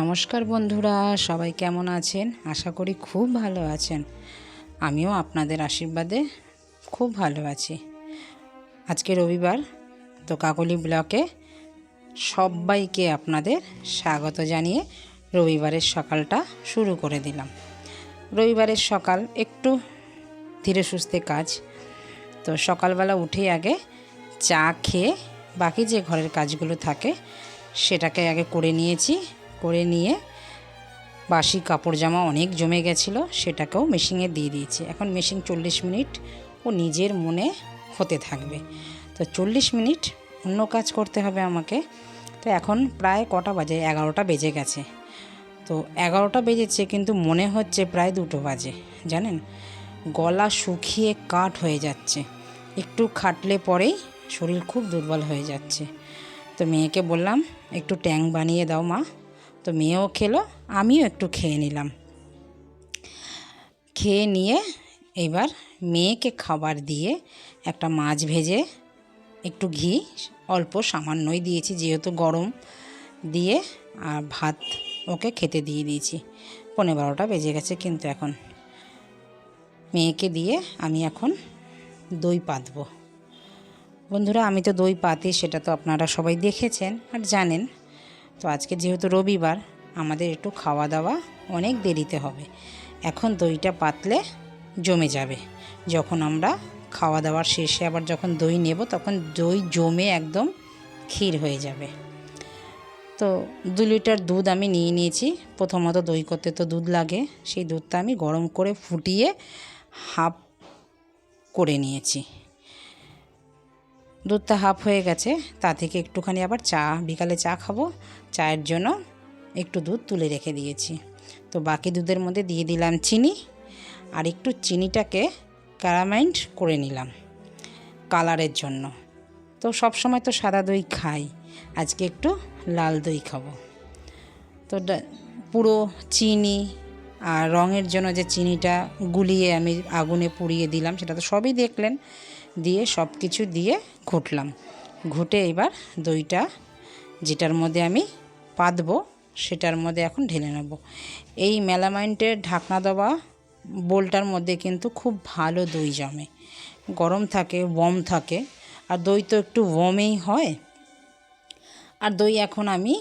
নমস্কার বন্ধুরা, সবাই কেমন আছেন? আশা করি খুব ভালো আছেন। আমিও আপনাদের আশীর্বাদে খুব ভালো আছি। আজকে রবিবার, তো কাকলি ব্লকে সবাইকে আপনাদের স্বাগত জানিয়ে রবিবারের সকালটা শুরু করে দিলাম। রবিবারের সকাল একটু ধীরে সুস্থে কাজ। তো সকালবেলা উঠেই আগে চা খেয়ে বাকি যে ঘরের কাজগুলো থাকে, সেটাকে আগে করে নিয়েছি। করে নিয়ে বাসি কাপড় জামা অনেক জমে গেছিল, সেটাকেও মেশিনে দিয়ে দিয়েছি। এখন মেশিন চল্লিশ মিনিট ও নিজের মনে হতে থাকবে। তো চল্লিশ মিনিট অন্য কাজ করতে হবে আমাকে। তো এখন প্রায় কটা বাজে? এগারোটা বেজে গেছে। তো এগারোটা বেজেছে কিন্তু মনে হচ্ছে প্রায় দুটো বাজে, জানেন? গলা শুকিয়ে কাঠ হয়ে যাচ্ছে। একটু খাটলে পরেই শরীর খুব দুর্বল হয়ে যাচ্ছে। তো মেয়েকে বললাম, একটু ট্যাং বানিয়ে দাও মা। তো মেয়েও খেলো, আমিও একটু খেয়ে নিলাম। খেয়ে নিয়ে এবার মেয়েকে খাবার দিয়ে একটা মাছ ভেজে একটু ঘি, অল্প সামান্যই দিয়েছি, যেহেতু গরম, দিয়ে আর ভাত ওকে খেতে দিয়ে দিয়েছি। পনেরো বারোটা বেজে গেছে কিন্তু এখন। মেয়েকে দিয়ে আমি এখন দই পাতবো। বন্ধুরা, আমি তো দই পাতি, সেটা তো আপনারা সবাই দেখেছেন আর জানেন। তো আজকে যেহেতু রবিবার, আমাদের একটু খাওয়া দাওয়া অনেক দেরিতে হবে। এখন দইটা পাতলে জমে যাবে। যখন আমরা খাওয়া দাওয়ার শেষে আবার যখন দই নেব, তখন দই জমে একদম ক্ষীর হয়ে যাবে। তো দু লিটার দুধ আমি নিয়ে নিয়েছি। প্রথমত দই করতে তো দুধ লাগে। সেই দুধটা আমি গরম করে ফুটিয়ে হাফ করে নিয়েছি। দুধটা হাফ হয়ে গেছে। তা থেকে একটুখানি আবার চা, বিকালে চা খাব। চায়ের জন্য একটু দুধ তুলে রেখে দিয়েছি। তো বাকি দুধের মধ্যে দিয়ে দিলাম চিনি আর একটু চিনিটাকে ক্যারামাইন্ড করে নিলাম কালারের জন্য। তো সব সময় তো সাদা দই খাই, আজকে একটু লাল দই খাব। তো পুরো চিনি আর রঙের জন্য যে চিনিটা গুলিয়ে আমি আগুনে পুড়িয়ে দিলাম, সেটা তো সবই দেখলেন। দিয়ে সব কিছু দিয়ে ঘুটলাম। ঘুটে এবার দইটা যেটার মধ্যে আমি পাতবো, সেটার মধ্যে এখন ঢেলে নেব। এই মেলামাইন্টের ঢাকনা দেওয়া বোলটার মধ্যে কিন্তু খুব ভালো দই জমে। গরম থাকে ওয়ার্ম থাকে, আর দই তো একটু ওয়ার্মেই হয়। আর দই এখন আমি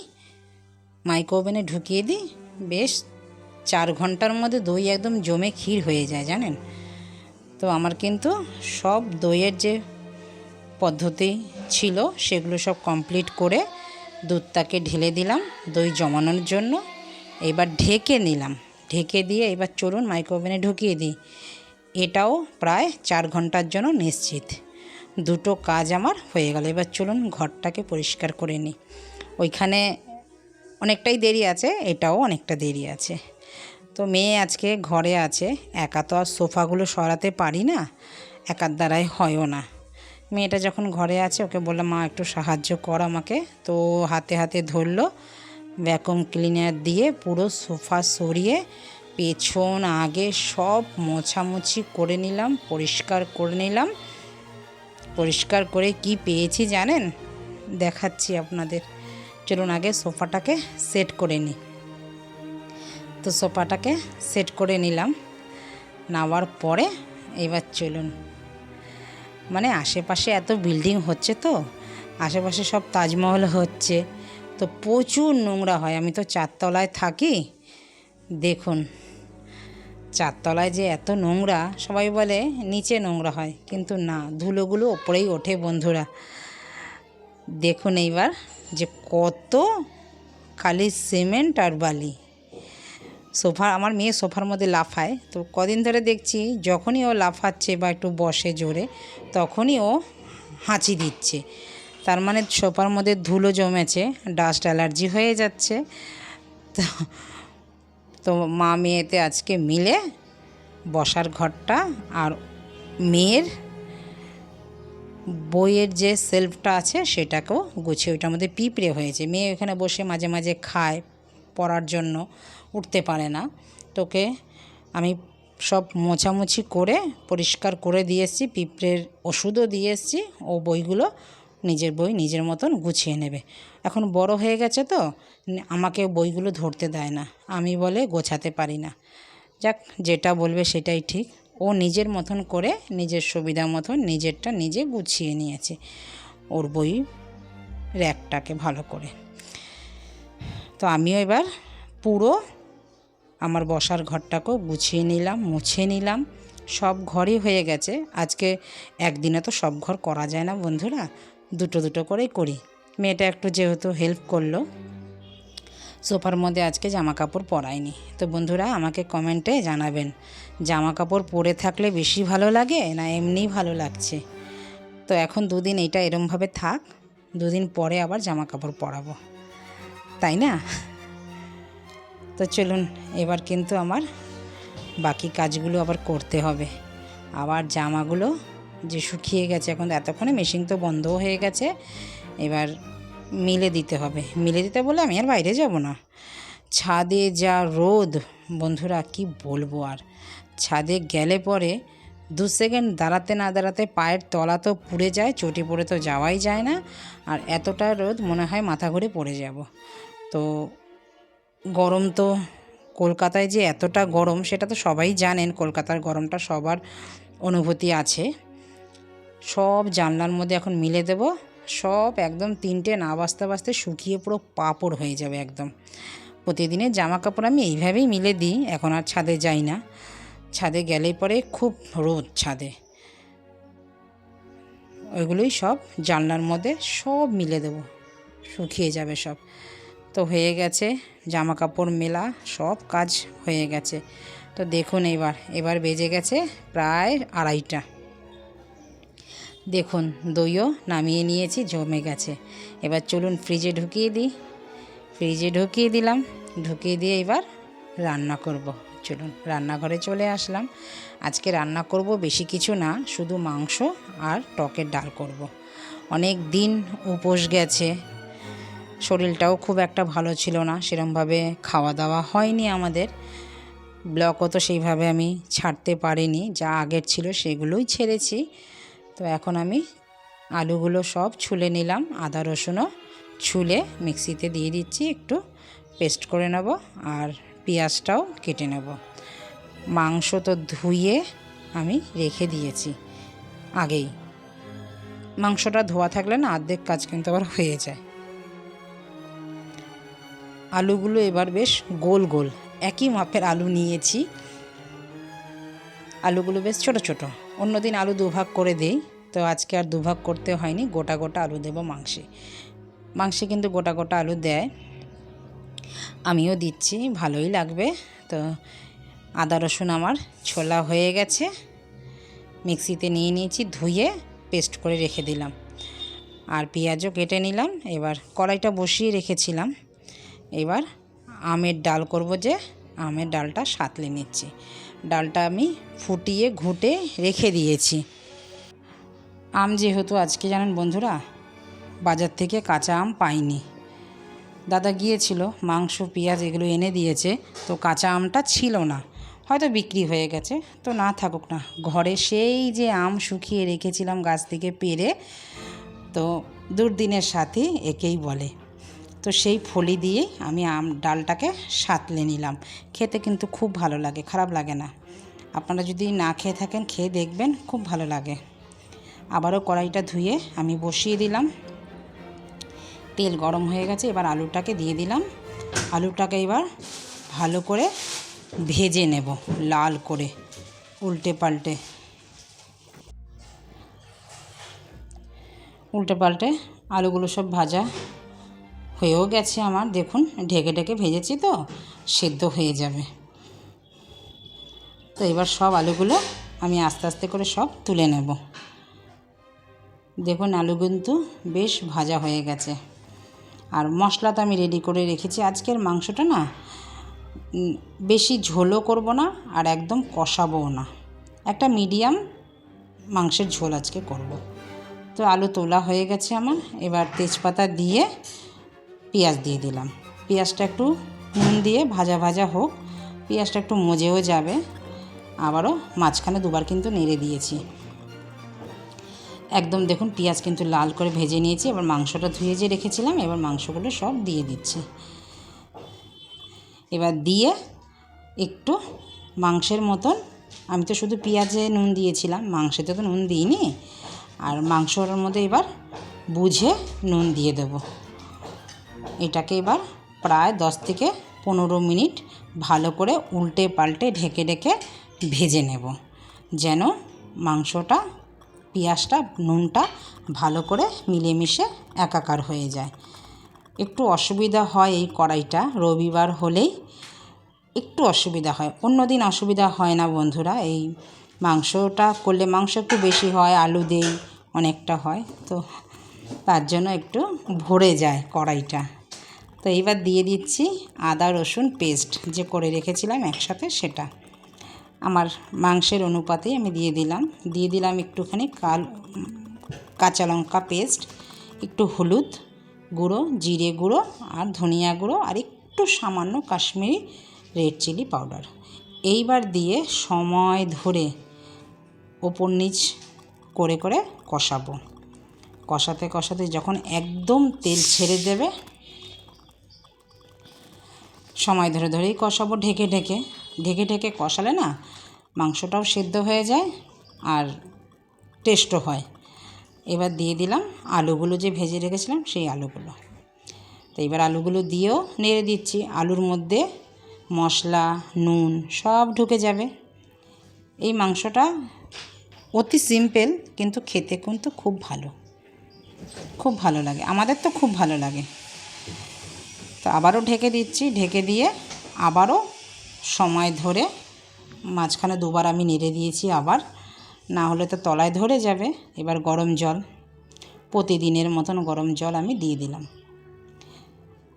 মাইক্রো ওভেনে ঢুকিয়ে দিই, বেশ চার ঘণ্টার মধ্যে দই একদম জমে ক্ষীর হয়ে যায়, জানেন? তো আমার কিন্তু সব দইয়ের যে পদ্ধতি ছিল, সেগুলো সব কমপ্লিট করে দুধটাকে ঢেলে দিলাম দই জমানোর জন্য। এবার ঢেকে নিলাম। ঢেকে দিয়ে এবার চলুন মাইক্রোওভেনে ঢুকিয়ে দিই। এটাও প্রায় চার ঘণ্টার জন্য নিশ্চিত। দুটো কাজ আমার হয়ে গেল। এবার চলুন ঘরটাকে পরিষ্কার করে নিই। ওইখানে অনেকটাই দেরি আছে, এটাও অনেকটা দেরি আছে। তো মেয়ে আজকে ঘরে আছে। একা তো আর সোফাগুলো সরাতে পারি না। একার দ্বারাই হয়ও না। মেয়েটা যখন ঘরে আছে, ওকে বললাম, মা, একটু সাহায্য কর আমাকে। তো হাতে হাতে ধরলো ভ্যাকুম ক্লিনার দিয়ে পুরো সোফা সরিয়ে পেছন আগে সব মোছামুছি করে নিলাম, পরিষ্কার করে নিলাম। পরিষ্কার করে কি পেয়েছি জানেন? দেখাচ্ছি আপনাদের। চলুন আগে সোফাটাকে সেট করে নিই। তো সোফাটাকে সেট করে নিলাম। নেওয়ার পরে এবার চলুন। মানে আশেপাশে এত বিল্ডিং হচ্ছে তো, আশেপাশে সব তাজমহল হচ্ছে, তো প্রচুর নোংরা হয়। আমি তো চারতলায় থাকি, দেখুন। চারতলায় যে এত নোংরা, সবাই বলে নিচে নোংরা হয়, কিন্তু না, ধুলোগুলো ওপরেই ওঠে বন্ধুরা। দেখুন এইবার যে কত খালি সিমেন্ট আর বালি। সোফা, আমার মেয়ে সোফার মধ্যে লাফায়। তো কদিন ধরে দেখছি যখনই ও লাফাচ্ছে বা একটু বসে জোরে, তখনই ও হাঁচি দিচ্ছে। তার মানে সোফার মধ্যে ধুলো জমেছে ডাস্ট অ্যালার্জি হয়ে যাচ্ছে। তো তো মা মেয়েতে আজকে মিলে বসার ঘরটা আর মেয়ের বইয়ের যে সেলফটা আছে সেটাকেও গুছিয়ে, ওইটার মধ্যে পিঁপড়ে হয়েছে। মেয়ে ওখানে বসে মাঝে মাঝে খায়। পড়ার জন্য উঠতে পারে না। তোকে আমি সব মোছামুছি করে পরিষ্কার করে দিয়ে এসেছি পিঁপড়ের ওষুধও দিয়ে এসেছি ও বইগুলো নিজের বই নিজের মতন গুছিয়ে নেবে। এখন বড় হয়ে গেছে তো, আমাকে বইগুলো ধরতে দেয় না, আমি বলে গোছাতে পারি না। যাক, যেটা বলবে সেটাই ঠিক। ও নিজের মতন করে নিজের সুবিধা মতন নিজেরটা নিজে গুছিয়ে নিয়েছে, ওর বই র্যাকটাকে ভালো করে। তো আমিও এবার পুরো আমার বসার ঘরটাকেও গুছিয়ে নিলাম, মুছে নিলাম। সব ঘরই হয়ে গেছে। আজকে একদিনে তো সব ঘর করা যায় না বন্ধুরা, দুটো দুটো করেই করি। মেয়েটা একটু যেহেতু হেল্প করল, সোফার মধ্যে আজকে জামা কাপড় পরাইনি তো বন্ধুরা, আমাকে কমেন্টে জানাবেন জামা কাপড় পরে থাকলে বেশি ভালো লাগে না এমনিই ভালো লাগছে? তো এখন দুদিন এটা এরমভাবে থাক, দুদিন পরে আবার জামা কাপড় পরাবো। তাই না? তো চলুন, এবার কিন্তু আমার বাকি কাজগুলো আবার করতে হবে। আবার জামাগুলো যে শুকিয়ে গেছে, এখন এতক্ষণে মেশিন তো বন্ধও হয়ে গেছে, এবার মিলে দিতে হবে। মিলে দিতে বলে আমি আর বাইরে যাব না। ছাদে যা রোদ, বন্ধুরা কি বলব আর। ছাদে গেলে পরে দু সেকেন্ড দাঁড়াতে না দাঁড়াতে পায়ের তলা তো পুড়ে যায়, চটি পড়ে তো যাওয়াই যায় না। আর এতটা রোদ মনে হয় মাথা ঘুরে পড়ে যাব। তো গরম তো কলকাতায় যে এতটা গরম, সেটা তো সবাই জানেন, কলকাতার গরমটা সবার অনুভূতি আছে। সব জানলার মধ্যে এখন মিলে দেব, সব একদম তিনটে না বাজতে বাজতে শুকিয়ে পুরো পাপড় হয়ে যাবে একদম। প্রতিদিনের জামা কাপড় আমি এইভাবেই মিলে দিই, এখন আর ছাদে যাই না। ছাদে গেলে পরে খুব রোদ ছাদে। ওইগুলোই সব জানলার মধ্যে সব মিলে দেবো, শুকিয়ে যাবে সব। তো হয়ে গেছে জামা কাপড় মেলা, সব কাজ হয়ে গেছে। তো দেখুন এবার এবার বেজে গেছে প্রায় আড়াইটা। দেখুন, দইও নামিয়ে নিয়েছি, জমে গেছে। এবার চলুন ফ্রিজে ঢুকিয়ে দিই। ফ্রিজে ঢুকিয়ে দিলাম, ঢুকিয়ে দিয়ে এবার রান্না করব। চলুন, রান্নাঘরে চলে আসলাম। আজকে রান্না করব বেশি কিছু না, শুধু মাংস আর টকের ডাল করব। অনেক দিন উপোস গেছে শরীরটাও খুব একটা ভালো ছিল না, সেরমভাবে খাওয়া দাওয়া হয়নি আমাদের। ব্লকও তো সেইভাবে আমি ছাড়তে পারিনি, যা আগের ছিল সেগুলোই ছেড়েছি। তো এখন আমি আলুগুলো সব ছুলে নিলাম, আদা রসুনও ছুলে মিক্সিতে দিয়ে দিচ্ছি, একটু পেস্ট করে নেব আর পেঁয়াজটাও কেটে নেব। মাংস তো ধুয়ে আমি রেখে দিয়েছি আগেই। মাংসটা ধোয়া থাকলে না, অর্ধেক কাজ কিন্তু আবার হয়ে যায়। আলুগুলো এবার বেশ গোল গোল। একই মাপের আলু নিয়েছি। আলুগুলো বেশ ছোট ছোট। অন্যদিন আলু দুভাগ করে দেই। তো আজকে আর দুভাগ করতে হয়নি, গোটা গোটা আলু দেবো মাংসে। মাংসে কিন্তু গোটা গোটা আলু দেয়। আমিও দিচ্ছি, ভালোই লাগবে। তো আদা রসুন আমার ছোলা হয়ে গেছে। মিক্সিতে নিয়ে নিয়েছি, ধুয়ে পেস্ট করে রেখে দিলাম। আর পেঁয়াজও কেটে নিলাম। এবার কড়াইটা বসিয়ে রেখেছিলাম। এবার আমের ডাল করব যে আমের ডালটা সাতলে নিচ্ছি। ডালটা আমি ফুটিয়ে, ঘুটে রেখে দিয়েছি। আম যেহেতু আজকে জানেন বন্ধুরা, বাজার থেকে কাঁচা আম পাইনি। দাদা গিয়েছিল, মাংস, পেঁয়াজ এগুলো এনে দিয়েছে, তো কাঁচা আমটা ছিল না। হয়তো বিক্রি হয়ে গেছে, তো না থাকুক না। ঘরে সেই যে আম শুকিয়ে রেখেছিলাম গাছ থেকে পেরে, তো দুর্দিনের সাথে একেই বলে। তো সেই ফলি দিয়ে আমি আম ডালটাকে সাতলে নিলাম। খেতে কিন্তু খুব ভালো লাগে, খারাপ লাগে না। আপনারা যদি না খেয়ে থাকেন, খেয়ে দেখবেন, খুব ভালো লাগে। আবারও কড়াইটা ধুয়ে আমি বসিয়ে দিলাম। তেল গরম হয়ে গেছে, এবার আলুটাকে দিয়ে দিলাম। আলুটাকে এবার ভালো করে ভেজে নেব, লাল করে, উল্টে পাল্টে। উল্টে পাল্টে আলুগুলো সব ভাজা হয়েও গেছে আমার। দেখুন, ঢেকে ঢেকে ভেজেছি তো, সেদ্ধ হয়ে যাবে। তো এবার সব আলুগুলো আমি আস্তে আস্তে করে সব তুলে নেব। দেখুন, আলু কিন্তু বেশ ভাজা হয়ে গেছে। আর মশলা তো আমি রেডি করে রেখেছি। আজকের মাংসটা না বেশি ঝোলও করব না আর একদম কষাবও না। একটা মিডিয়াম মাংসের ঝোল আজকে করব। তো আলু তোলা হয়ে গেছে আমার। এবার তেজপাতা দিয়ে পেঁয়াজ দিয়ে দিলাম। পেঁয়াজটা একটু নুন দিয়ে ভাজা ভাজা হোক, পেঁয়াজটা একটু মজেও যাবে। আবারও মাঝখানে দুবার কিন্তু নেড়ে দিয়েছি। একদম দেখুন পেঁয়াজ কিন্তু লাল করে ভেজে নিয়েছি, এবার মাংসটা ধুয়ে যে রেখেছিলাম, এবার মাংসগুলো সব দিয়ে দিচ্ছি। এবার দিয়ে একটু মাংসের মতন, আমি তো শুধু পেঁয়াজে নুন দিয়েছিলাম, মাংসেতে তো নুন দিইনি, আর মাংসর মধ্যে এবার বুঝে নুন দিয়ে দেবো। এটাকে এবার প্রায় দশ থেকে পনেরো মিনিট ভালো করে উল্টে পাল্টে ঢেকে ঢেকে ভেজে নেব। যেন মাংসটা, পেঁয়াজটা, নুনটা ভালো করে মিলেমিশে একাকার হয়ে যায়। একটু অসুবিধা হয় এই কড়াইটা, রবিবার হলেই একটু অসুবিধা হয়। অন্য দিন অসুবিধা হয় না বন্ধুরা, এই মাংসটা করলে মাংস একটু বেশি হয়, আলু দেই অনেকটা হয়, তো তার জন্য একটু ভরে যায় কড়াইটা। তো এইবার দিয়ে দিচ্ছি আদা, রসুন পেস্ট যে করে রেখেছিলাম একসাথে সেটা। আমার মাংসের অনুপাতেই আমি দিয়ে দিলাম। দিয়ে দিলাম একটুখানি কাল, কাঁচা লঙ্কা পেস্ট একটু হলুদ গুঁড়ো, জিরে গুঁড়ো আর ধনিয়া গুঁড়ো আর একটু সামান্য কাশ্মীরি রেড চিলি পাউডার এইবার দিয়ে সময় ধরে ওপর নিচ করে করে কষাবো। কষাতে কষাতে যখন একদম তেল ছেড়ে দেবে সময় ধরে ধরেই কষাবো ঢেকে ঢেকে। ঢেকে ঢেকে কষালে না মাংসটাও সেদ্ধ হয়ে যায় আর টেস্টও হয়। এবার দিয়ে দিলাম আলুগুলো যে ভেজে রেখেছিলাম সেই আলুগুলো। তো এবার আলুগুলো দিয়েও নেড়ে দিচ্ছি। আলুর মধ্যে মশলা, নুন সব ঢুকে যাবে। এই মাংসটা অতি সিম্পল কিন্তু খেতে কিন্তু খুব ভালো। খুব ভালো লাগে। আমাদের তো খুব ভালো লাগে। তো আবারও ঢেকে দিচ্ছি। ঢেকে দিয়ে আবারও সময় ধরে মাঝখানে দুবার আমি নেড়ে দিয়েছি আবার। না হলে তো তলায় ধরে যাবে। এবার গরম জল, প্রতিদিনের মতন গরম জল আমি দিয়ে দিলাম।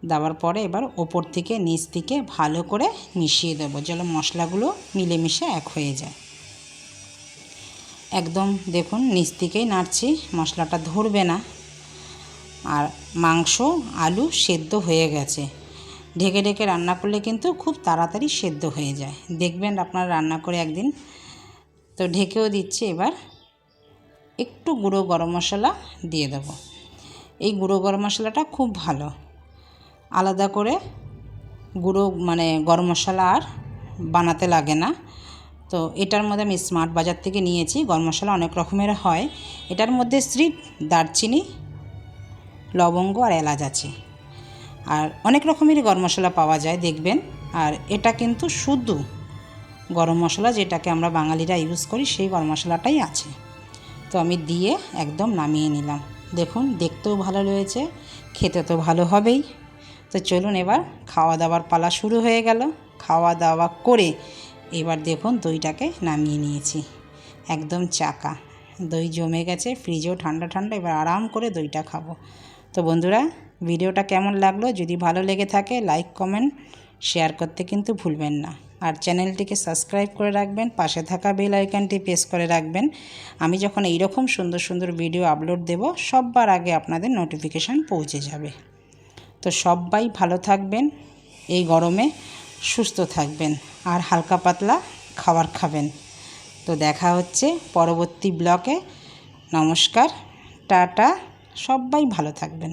দেওয়ার পরে এবার ওপর থেকে, নিচ থেকে ভালো করে মিশিয়ে দেবো যেন মশলাগুলো মিলেমিশে এক হয়ে যায়। একদম দেখুন, নিচ থেকেই নাড়ছি। মশলাটা ধরবে না। আর মাংস, আলু সেদ্ধ হয়ে গেছে। ঢেকে ঢেকে রান্না করলে কিন্তু খুব তাড়াতাড়ি সেদ্ধ হয়ে যায়। দেখবেন আপনারা রান্না করে একদিন। তো ঢেকেও দিচ্ছি এবার। একটু গুঁড়ো গরম মশলা দিয়ে দেবো। এই গুঁড়ো গরম মশলাটা খুব ভালো। আলাদা করে গুঁড়ো মানে গরম মশলা আর বানাতে লাগে না। তো এটার মধ্যে আমি স্মার্ট বাজার থেকে নিয়েছি। গরম মশলা অনেক রকমের হয়। এটার মধ্যে শ্রী দারচিনি লবঙ্গ আর এলাচ আছে। আর অনেক রকমেরই গরম মশলা পাওয়া যায়, দেখবেন। আর এটা কিন্তু শুদ্ধ গরম মশলা যেটাকে আমরা বাঙালিরা ইউজ করি, সেই গরম মশলাটাই আছে। তো আমি দিয়ে একদম নামিয়ে নিলাম। দেখুন, দেখতেও ভালো রয়েছে, খেতে তো ভালো হবেই। তো চলুন এবার খাওয়া দাওয়ার পালা শুরু হয়ে গেল। খাওয়া দাওয়া করে এবার দেখুন দইটাকে নামিয়ে নিয়েছি। একদম চাকা। দই জমে গেছে ফ্রিজেও ঠান্ডা ঠান্ডা। এবার আরাম করে দইটা খাব। তো বন্ধুরা, ভিডিওটা কেমন লাগল? যদি ভালো লেগে থাকে লাইক কমেন্ট শেয়ার করতে কিন্তু ভুলবেন না। আর চ্যানেলটিকে সাবস্ক্রাইব করে রাখবেন, পাশে থাকা বেল আইকনটি প্রেস করে রাখবেন। আমি যখন এইরকম সুন্দর সুন্দর ভিডিও আপলোড দেব, সববার আগে আপনাদের নোটিফিকেশান পৌঁছে যাবে। তো সবাই ভালো থাকবেন, এই গরমে সুস্থ থাকবেন, আর হালকা পাতলা খাবার খাবেন। তো দেখা হচ্ছে পরবর্তী ব্লকে নমস্কার, টাটা। সবাই ভালো থাকবেন।